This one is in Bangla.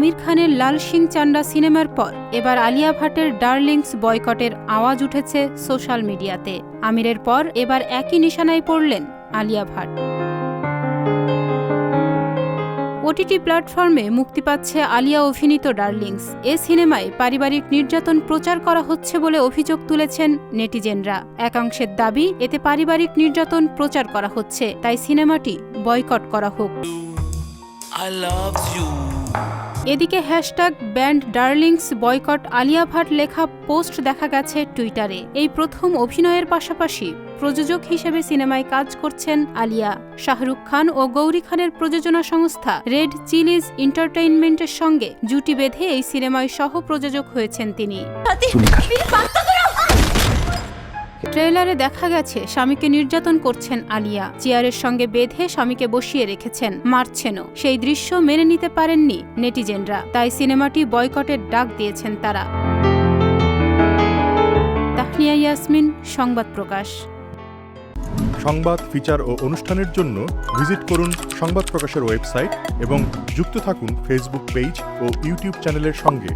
আমির খানের লাল সিং চান্ডা সিনেমার পর এবার আলিয়া ভাটের ডার্লিংস বয়কটের আওয়াজ উঠেছে সোশ্যাল মিডিয়াতে। আমিরের পর এবার একই নিশানায় পড়লেন আলিয়া ভাট। ওটিটি প্ল্যাটফর্মে মুক্তি পাচ্ছে আলিয়া অভিনীত ডার্লিংস। এ সিনেমায় পারিবারিক নির্যাতন প্রচার করা হচ্ছে বলে অভিযোগ তুলেছেন নেটিজেনরা। একাংশের দাবি, এতে পারিবারিক নির্যাতন প্রচার করা হচ্ছে, তাই সিনেমাটি বয়কট করা হোক। I love you. এদিকে hashtag ban Darlings boycott Alia Bhatt লেখা পোস্ট দেখা গেছে টুইটারে। এই প্রথম অভিনয়ের পাশাপাশি প্রযোজক হিসেবে সিনেমায় কাজ করছেন আলিয়া। শাহরুখ খান ও গৌরী খানের প্রযোজনা সংস্থা রেড চিলিজ এন্টারটেইনমেন্টের সঙ্গে জুটি বেঁধে এই সিনেমায় সহ প্রযোজক হয়েছেন তিনি। ট্রেলারে দেখা গেছে, স্বামীকে নির্যাতন করছেন আলিয়া। চেয়ারের সঙ্গে বেঁধে স্বামীকে বসিয়ে রেখেছেন, মারছেনও। সেই দৃশ্য মেনে নিতে পারেননি নেটিজেনরা, তাই সিনেমাটি বয়কটের ডাক দিয়েছেন তারা। তাহনিয়া ইয়াসমিন, সংবাদ প্রকাশ। সংবাদ, ফিচার ও অনুষ্ঠানের জন্য ভিজিট করুন সংবাদ প্রকাশের ওয়েবসাইট এবং যুক্ত থাকুন ফেসবুক পেজ ও ইউটিউব চ্যানেলের সঙ্গে।